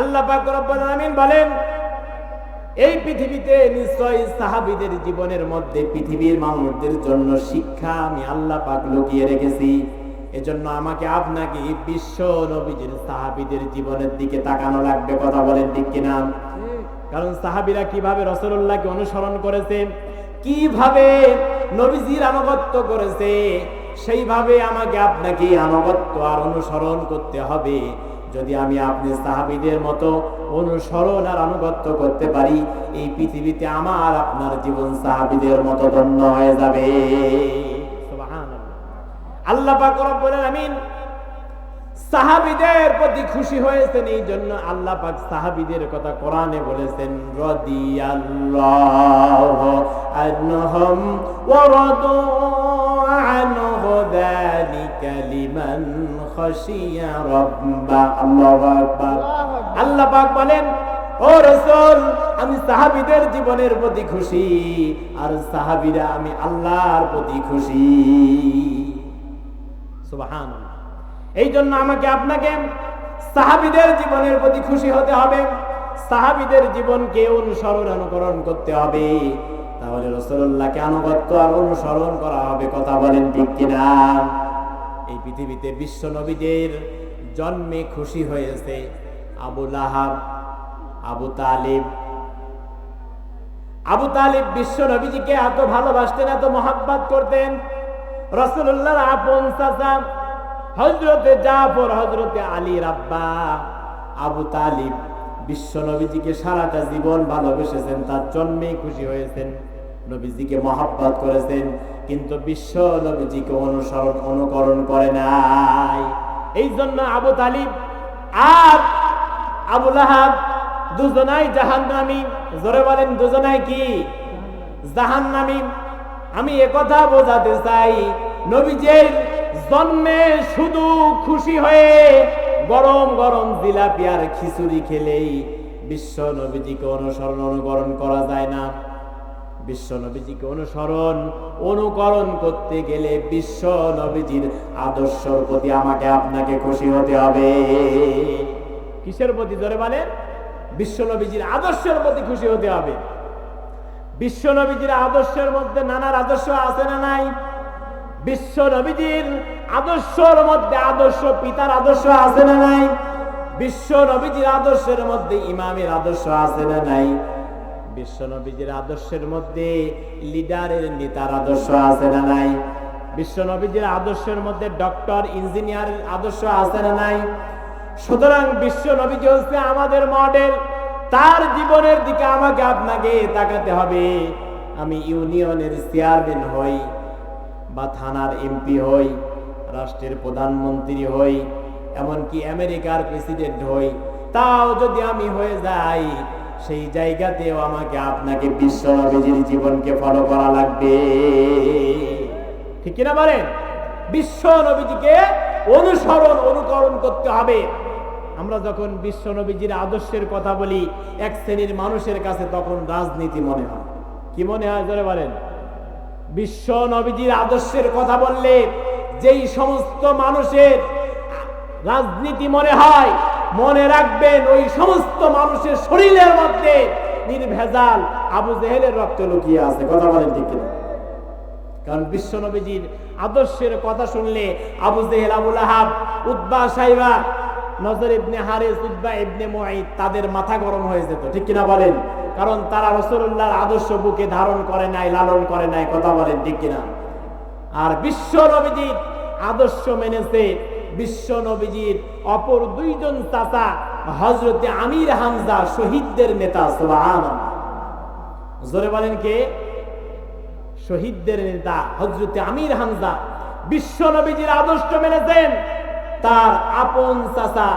আল্লাহ আলামিন বলেন, এই পৃথিবীতে নিশ্চয়ই সাহাবীদের জীবনের মধ্যে পৃথিবীর মানুষদের জন্য শিক্ষা আমি আল্লাহ পাক লুকিয়ে রেখেছি। এজন্য আমাকে আপনাকে বিশ্ব নবীজির সাহাবীদের জীবনের দিকে তাকানো লাগবে, কথা বলেন ঠিক কিনা? কারণ সাহাবীরা কীভাবে রসুল্লাহকে অনুসরণ করেছে, কীভাবে নবীজির আনুগত্য করেছে, সেইভাবে আমাকে আপনাকে আনুগত্য আর অনুসরণ করতে হবে। যদি আমি আপনি সাহাবীদের মতো অনুসরণ আর আনুগত্য করতে পারি, এই পৃথিবীতে আমার আপনার জীবন সাহাবীদের মতো ধন্য হয়ে যাবে। আল্লাহ পাক আলামিন সাহাবীদের প্রতি খুশি হয়েছেন, এই জন্য আল্লাহ পাক সাহাবীদের কথা কোরআনে বলেছেন, রাদিয়াল্লাহু আনহুম ওয়া রাদু আনহু যালিকা লিমান খাশিয়া রাব্বা আল্লাহু আকবার। আল্লাহ পাক বলেন ও রাসূল আমি সাহাবীদের জীবনের প্রতি খুশি আর সাহাবীরা আমি আল্লাহর প্রতি খুশি। সুবহানাল্লাহ। এই জন্য আমাকে আপনাকে সাহাবিদের জীবনের প্রতি খুশি হতে হবে সাহাবিদের জীবনকে অনুসরণ অনুকরণ করতে হবে। তাহলে রসুল্লাহকে আনুগত্য আর অনুসরণ করা হবে কথা বলেন ঠিক কিনা? পৃথিবীতে বিশ্ব নবীদের জন্মে খুশি হয়েছে আবু লাহাব, আবু তালিব। আবু তালিব বিশ্ব নবীজিকে এত ভালোবাসতেন, এত মহাব্বাত করতেন। রসুল্লাহর আপন হজরতে জাফর হজরতে আলী রাব্বা আবু তালিব বিশ্ব নবীজিকে সারাটা জীবন ভালোবেসেছেন, তার জন্মে খুশি হয়েছেন, নবীজিকে মহাব্বত করেছেন। কিন্তু বিশ্ব নবীজিকে অনুসরণ, অনুকরণ করে নাই। এই জন্য আবু তালিব আর আবু লাহাব দুজনাই জাহান্নামী। জোরে বলেন, দুজনাই কি? জাহান্নামী। আমি একথা বোঝাতে চাই, নবীজের জন্মে শুধু খুশি হয়ে গরম গরম জিলাপি আর খিচুড়ি খেলেই বিশ্ব নবীজিকে অনুসরণ, অনুকরণ করা যায় না। বিশ্ব নবীজিকে অনুসরণ, অনুকরণ করতে গেলে বিশ্ব নবীজির আদর্শর প্রতি আমাকে আপনাকে খুশি হতে হবে। কিসের প্রতি ধরে বলেন? বিশ্ব নবীজির আদর্শের প্রতি খুশি হতে হবে। বিশ্ব নবীজির আদর্শের মধ্যে নানার আদর্শ আছে না নাই? বিশ্ব নবীজির আদর্শের মধ্যে আদর্শ পিতার আদর্শ আছে না নাই? বিশ্ব নবীজির আদর্শের মধ্যে ইমামের আদর্শ আছে না নাই? বিশ্ব নবীজির আদর্শের মধ্যে লিডারের নেতার আদর্শ আছে না নাই? বিশ্ব নবীজির আদর্শের মধ্যে ডক্টর, ইঞ্জিনিয়ারের আদর্শ আছে না নাই? সুতরাং বিশ্ব নবীজি হচ্ছে আমাদের মডেল। তার জীবনের দিকে আমাকে আপনাকে তাকাতে হবে। আমি ইউনিয়নের চেয়ারম্যান হই বা থানার এমপি হই, রাষ্ট্রের প্রধানমন্ত্রী হই, এমনকি আমেরিকার প্রেসিডেন্ট হই। তাও যদি আমি হয়ে যাই সেই জায়গাতেও আমাকে আপনাকে বিশ্ব নবীজির জীবনকে ফলো করা লাগবে। ঠিক কিনা বলেন? বিশ্ব নবীজিকে অনুসরণ, অনুকরণ করতে হবে। আমরা যখন বিশ্ব নবীজির আদর্শের কথা বলি, এক শ্রেণির মানুষের কাছে তখন রাজনীতি মনে হয়। কি মনে হয় জোরে বলেন? বিশ্ব নবীজির আদর্শের কথা বললে যেই সমস্ত মানুষের রাজনীতি মনে হয় মনে রাখবেন, ওই সমস্ত মানুষের শরীরের মধ্যে নির্ভেজাল আবু জেহেলের রক্ত লুকিয়ে আছে। কথা বলেন ঠিক কিনা? কারণ বিশ্ব নবীজির আদর্শের কথা শুনলে আবু জেহেল আবুল আহাব উদ্বা সাইবা, নজর ইবনে হারিস উদ্বা ইবনে মুঈদ তাদের মাথা গরম হয়ে যেত। ঠিক কিনা বলেন? কারণ তারা রসুল্লাহর আদর্শ বুকে ধারণ করে নাই, লালন করে নাই। কথা বলেন ঠিক কিনা? আর বিশ্ব নবীজির আদর্শ মেনেছে বিশ্ব নবীজির অপর দুইজন চাচা হজরতে আমির হামজা শহীদদের নেতা জোরে বলেন কে? শহীদদের নেতা হজরতে আমির হামজা বিশ্ব নবীজির আদর্শ মেনেছেন। তার আপন চাচা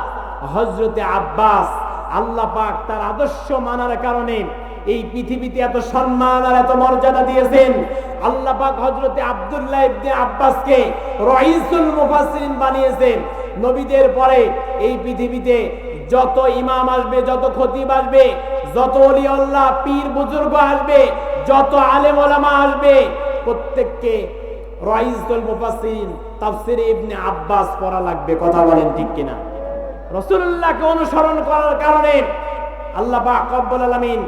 হজরতে আব্বাস আল্লাহ পাক তার আদর্শ মানার কারণে এই পৃথিবীতে এত সম্মান আর এত মর্যাদা দিয়েছেন। আল্লাহ পাক হজরতে আব্দুল্লাহ ইবনে আব্বাসকে রইসুল মুফাসসিরিন বানিয়েছেন। নবীদের পরে এই পৃথিবীতে যত ইমাম আসবে, যত খতিব আসবে, যত অলি আল্লাহ পীর বুজুর্গ আসবে, যত আলেম ওলামা আসবে, প্রত্যেককে রইসুল মুফাসসিরিন, তাফসির ইবনে আব্বাস পড়া লাগবে। কথা বলেন ঠিক কিনা? রসুল্লাহকে অনুসরণ করার কারণে আল্লাহ পাক রব্বুল আলামিন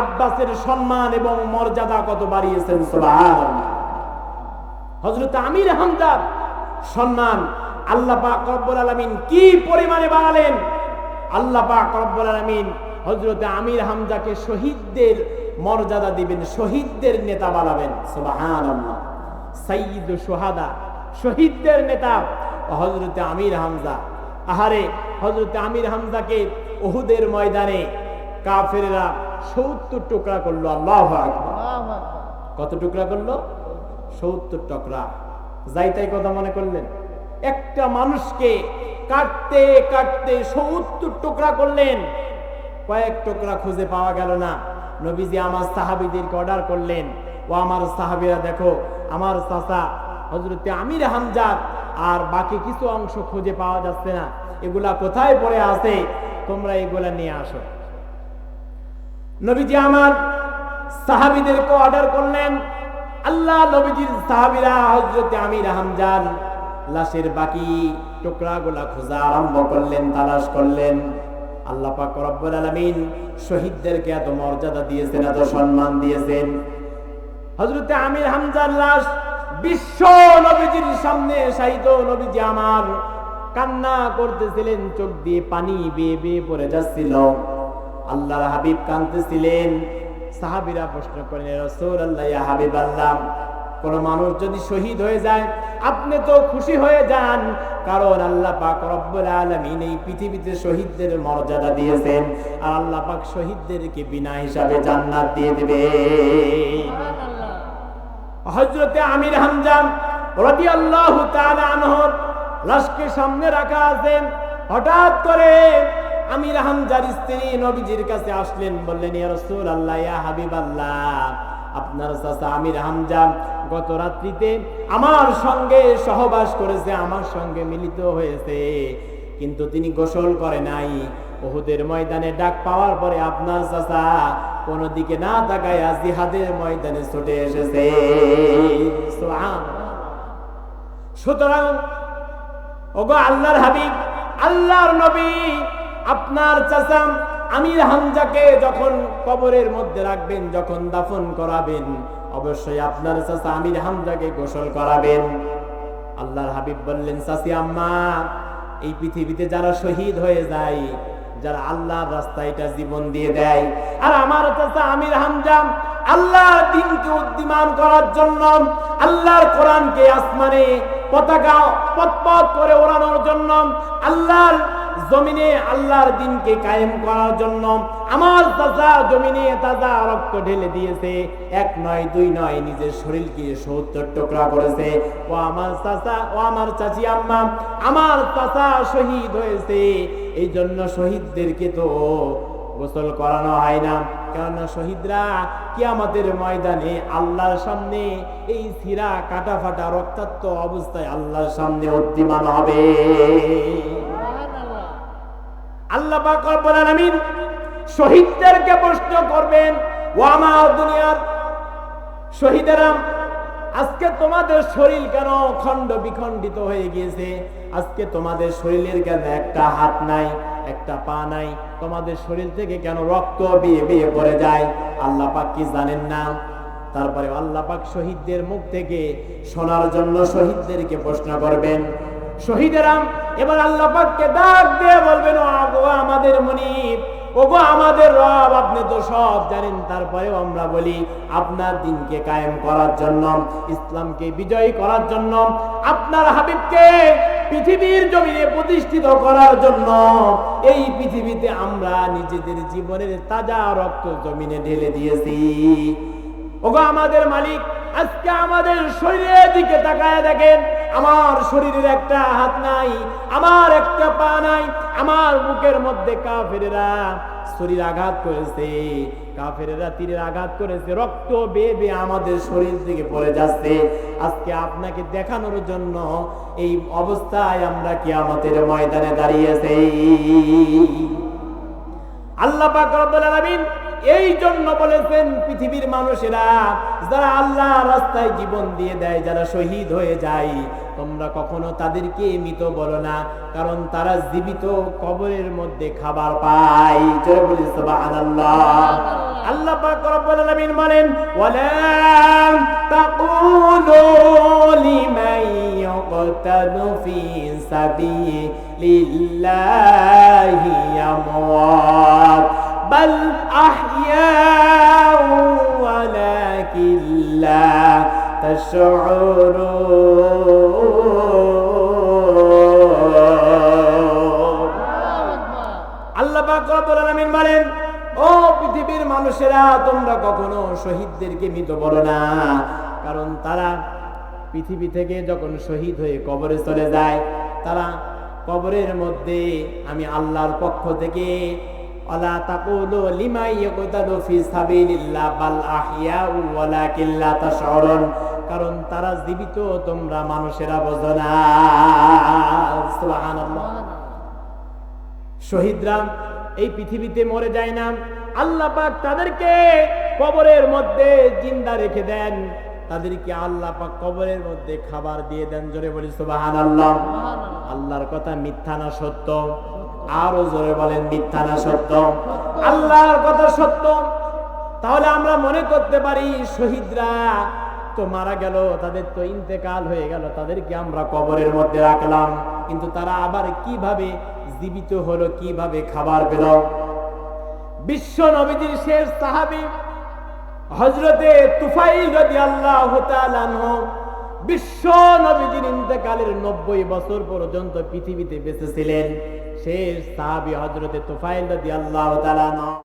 আব্বাসের সম্মান এবং মর্যাদা কত বাড়িয়েছেন, সুবহানাল্লাহ। আমির হামজার সম্মান আল্লাহ পাক রব্বুল কি পরিমাণে বাড়ালেন? আল্লাহ পাক রব্বুল আলামিন আমির হামজাকে শহীদদের মর্যাদা দিবেন, শহীদদের নেতা বানাবেন, সুবহানাল্লাহ। সোহাদা শহীদদের নেতা। হযরত আমির হামজা, আহারে, হযরত আমির হামজাকে উহুদের ময়দানে কাফেররা 70 টুকরা করল আল্লাহু কত টুকরা করল? সত্তর টুকরা। যাই তাই কথা মনে করলেন একটা মানুষকে কাটতে কাটতে সত্তর টুকরা করলেন কয়েক টুকরা খুঁজে পাওয়া গেল না। নবীজি আমার সাহাবিদেরকে অর্ডার করলেন ও আমার সাহাবিরা দেখো আমার চাচা হজরতে আমির হামজাদ আর বাকি কিছু অংশ খুঁজে পাওয়া যাচ্ছে না। এগুলা কোথায় পড়ে আছে? তোমরা এগুলা নিয়ে আসো। নবীজি আমার সাহাবিদেরকে অর্ডার করলেন, আল্লাহ নবীজির সাহাবিরা হজরতে আমির হামজান লাশের বাকি টুকরাগুলা খোঁজা আরম্ভ করলেন, তালাশ করলেন। আল্লাহ পাক রব্বুল আলামিন শহীদদেরকে এত মর্যাদা দিয়েছেন, এত সম্মান দিয়েছেন। হজরতে আমির লাশ বিশ্ব নবীজির সামনে শাহিদ নবীজি আমার কান্না করতেছিলেন চোখ দিয়ে পানি বেয়ে বেয়ে পড়ে যাচ্ছিল। আল্লাহর হাবিব কাঁদতেছিলেন। সাহাবিরা প্রশ্ন করেন রসুল আল্লাহ হাবিব আল্লাহ কোন মানুষ যদি শহীদ হয়ে যায় আপনি তো খুশি হয়ে যান। কারণ আল্লাহ পাক রব্বুল আলামিন এই পৃথিবীতে শহীদদের মর্যাদা দিয়েছেন। আর আল্লাহ পাক শহীদদেরকে বিনা হিসাবে জান্নাত দিয়ে দেবে হযরতে আমির হামজাম রাদিয়াল্লাহু তাআলা আনহুর লাশকে সামনে রাখা আছে হঠাৎ করে আমির হামজার স্ত্রী নবীজির কাছে আসলেন, বললেন, ইয়া রাসূলুল্লাহ, ইয়া হাবিবাল্লাহ, আপনার চাচা আমির হামজা গত রাত্রিতে আমার সঙ্গে সহবাস করেছে, আমার সঙ্গে মিলিত হয়েছে, কিন্তু তিনি গোসল করে নাই। ওহুদের ময়দানে ডাক পাওয়ার পরে আপনার চাচা কোন দিকে না তাকায় জিহাদের ময়দানে ছুটে এসেছে। সুতরাং ওগো আল্লাহর হাবিব, আল্লাহর নবী, আপনার চাচাম আমির হামজাকে যখন কবরের মধ্যে রাখবেন, যখন দাফন করাবেন, অবশ্যই আপনার চাচা আমির হামজাকে গোসল করাবেন। আল্লাহর হাবিব বললেন, চাচি আম্মা, এই পৃথিবীতে যারা শহীদ হয়ে যায়, যারা আল্লাহর রাস্তায় এটা জীবন দিয়ে দেয়, আর আমার চাচা আমির হামজাম আল্লাহর দিনকে উদ্দীমান করার জন্য আল্লাহর কোরআনকে আসমানে পতাকা পথপথ করে ওড়ানোর জন্য আল্লাহর জমিনে আল্লাহর দিনকে কায়েম করার জন্য আমার চাচা জমিনে তাজা রক্ত ঢেলে দিয়েছে। এক নয়, দুই নয়, নিজের শরীরকে সত্তর টুকরা করেছে। ও আমার চাচা, ও আমার চাচি আম্মা, আমার চাচা শহীদ হয়েছে। এই জন্য শহীদদেরকে তো গোসল করানো হয় না। কেননা শহীদরা কি আমাদের ময়দানে আল্লাহর সামনে এই সিরা কাটা ফাটা রক্তাক্ত অবস্থায় আল্লাহর সামনে উদ্দীমান হবে। আল্লাহ আলামিন শহীদদেরকে প্রশ্ন করবেন ও আমার দুনিয়ার শহীদেরা আজকে তোমাদের শরীর কেন খণ্ড বিখণ্ডিত হয়ে গিয়েছে? আজকে তোমাদের শরীরের কেন একটা হাত নাই? একটা পা নাই। তোমাদের শরীর থেকে কেন রক্ত বিয়ে বিয়ে পড়ে যায়? আল্লাহ পাক কি জানেন না? তারপরে আল্লাহ পাক শহীদদের মুখ থেকে শোনার জন্য শহীদদেরকে প্রশ্ন করবেন। শহীদেরাম এবার আল্লাহ পাককে ডাক দিয়ে বলবেন, আগো আমাদের মনিব, ওগো আমাদের রব, আপনি তো সব জানেন। তারপরেও আমরা বলি, আপনার দিনকে কায়েম করার জন্য, ইসলামকে বিজয়ী করার জন্য, আপনার হাবিবকে পৃথিবীর জমিনে প্রতিষ্ঠিত করার জন্য এই পৃথিবীতে আমরা নিজেদের জীবনের তাজা রক্ত জমিনে ঢেলে দিয়েছি। ওগো আমাদের মালিক, আজকে আমাদের শরীরের দিকে তাকায় দেখেন। আমার শরীরের একটা হাত নাই, আমার একটা পা নাই, আমার বুকের মধ্যে কাফেরেরা শরীর আঘাত করেছে। কাফেরেরা তীরের আঘাত করেছে, রক্ত বেয়ে আমাদের শরীর থেকে পড়ে যাচ্ছে। আজকে আপনাকে দেখানোর জন্য এই অবস্থায় আমরা কি আমাদের ময়দানে দাঁড়িয়েছি আল্লাহ পাক রব্বুল আলামিন এই জন্য বলেছেন পৃথিবীর মানুষেরা, যারা আল্লাহ রাস্তায় জীবন দিয়ে দেয়, যারা শহীদ হয়ে যায়, তোমরা কখনো তাদেরকে মৃত বলো না, কারণ তারা জীবিত কবরের মধ্যে খাবার পায়। আল্লাহ বলেন, ওয়ালা তাকুলু লা তাশউরুন আল্লাহ পাক রব্বুল আলামিন বলেন, ও পৃথিবীর মানুষেরা, তোমরা কখনো শহীদদেরকে মৃত বলো না। কারণ তারা পৃথিবী থেকে যখন শহীদ হয়ে কবরে চলে যায়, তারা কবরের মধ্যে আমি আল্লাহর পক্ষ থেকে অলা তাকুলু লিমা ইয়াকুতালু ফি সাবিলিল্লাহ বাল আহইয়াউ ওয়ালাকিন লা তাশউরুন। কারণ তারা জীবিত তোমরা মানুষেরা বোঝো না। সুবহানাল্লাহ। শহীদরা এই পৃথিবীতে মরে যায় না। আল্লাহ পাক তাদেরকে কবরের মধ্যে জিন্দা রেখে দেন। তাদেরকে আল্লাহ পাক কবরের মধ্যে খাবার দিয়ে দেন। জোরে বলি সুবহানাল্লাহ। আল্লাহর কথা মিথ্যা না সত্য। আরও জোরে বলেন, মিথ্যা না, সত্য? আল্লাহর কথা সত্য? তাহলে আমরা মনে করতে পারি শহীদরা তো মারা গেল, তাদের তো ইন্তেকাল হয়ে গেল, তাদেরকে আমরা কবরের মধ্যে রাখলাম। কিন্তু তারা আবার কীভাবে জীবিত হলো, কীভাবে খাবার পেল? বিশ্ব নবীজির শেষ সাহাবী হজরতে তুফাইল তাআলা আনহু বিশ্ব নবীজির ইন্তেকালের নব্বই বছর পর্যন্ত পৃথিবীতে বেঁচে ছিলেন। শেষ সাহাবি হজরতে তুফাইল রাদিয়াল্লাহু আল্লাহ আনহু।